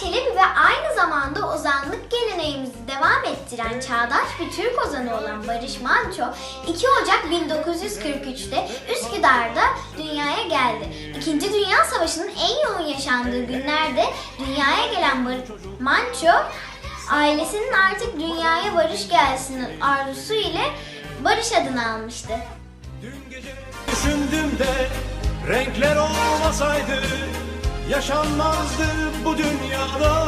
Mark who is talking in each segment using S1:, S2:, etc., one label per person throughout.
S1: Çelebi ve aynı zamanda ozanlık geleneğimizi devam ettiren çağdaş bir Türk ozanı olan Barış Manço 2 Ocak 1943'te Üsküdar'da dünyaya geldi. İkinci Dünya Savaşı'nın en yoğun yaşandığı günlerde dünyaya gelen Barış Manço ailesinin artık dünyaya barış gelsin arzusu ile Barış adını almıştı.
S2: Dün gece düşündüm de renkler olmasaydı yaşanmazdı bu dünyada.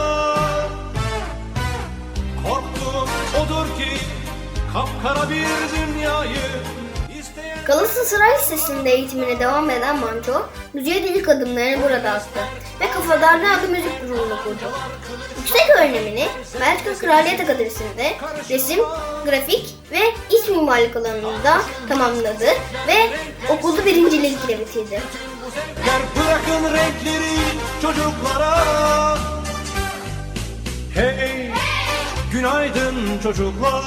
S2: Korktuğum odur ki kapkara bir dünyayı
S3: Galatasaray Lisesi'nde eğitimine devam eden Manço, müziğe ilk adımlarını burada attı ve Kafadarlı adlı müzik grubunu kurdu. Yüksek öğrenimini Belçika Kraliyet Akademisi'nde resim, grafik ve iç mimarlık alanında tamamladı ve okulu birincilikle bitirdi.
S2: Ver bırakın renkleri çocuklara. Hey günaydın çocuklar.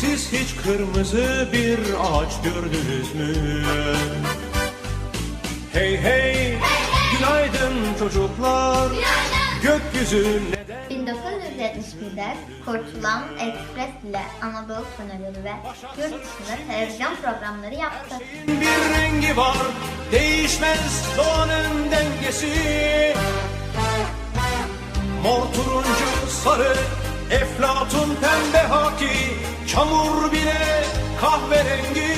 S2: Siz hiç kırmızı bir ağaç gördünüz mü? Hey hey! Günaydın çocuklar Gökyüzü neden
S1: 1971'de Kurtulan Express ile Anadolu Tüneli ve yurt dışında televizyon programları yaptı.
S2: bir rengi var Değişmez doğanın dengesi Mor turuncu sarı Eflatun pembe haki Çamur bile kahverengi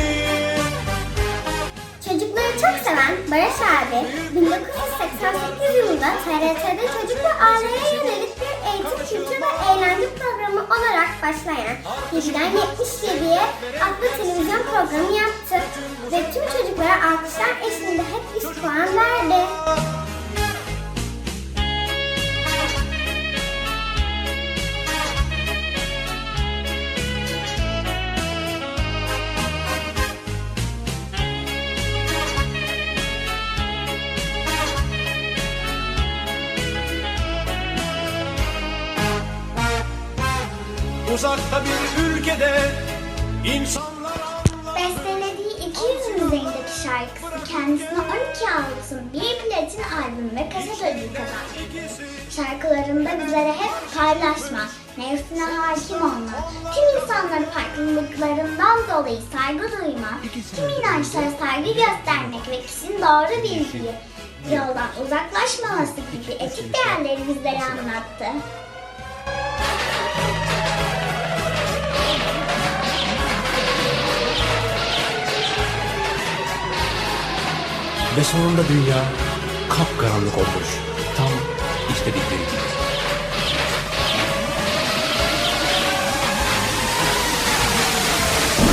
S4: Çocukları çok seven Barış abi 1988 yılında TRT'de çocuk ve aileye yönelik bir eğitim, kültür ve eğlence programı olarak başlayan 7'den 77'ye adlı televizyon programı yaptı. Ve tüm çocuklara alkışlar eşliğinde hep üst puan verdi.
S2: Uzakta bir ülkede insanlar anlar
S4: Bestelediği 200 üzerindeki şarkısı kendisine 12 altın, bir platin albüm ve kaset ödülü kazandı. Şarkılarında bizlere hep paylaşma, nefsine hakim olma, tüm insanların farklılıklarından dolayı saygı duyma, tüm inançlara saygı göstermek ve kişinin doğru bildiği yoldan uzaklaşmaması gibi etik değerleri bizlere anlattı.
S5: Ve sonunda dünya kapkaranlık olmuş. Tam istedikleri gibi.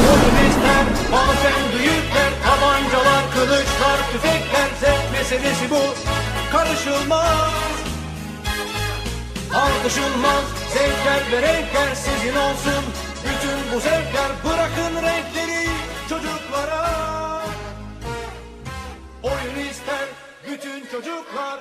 S2: Polisler, bazen büyükler, tabancalar, kılıçlar, tüfekler, zevk meselesi bu. Karışılmaz, tartışılmaz, zevkler ve renkler sizin olsun. Bütün bu zevkler bırakın renkleri çocuklara. Bütün çocuklar,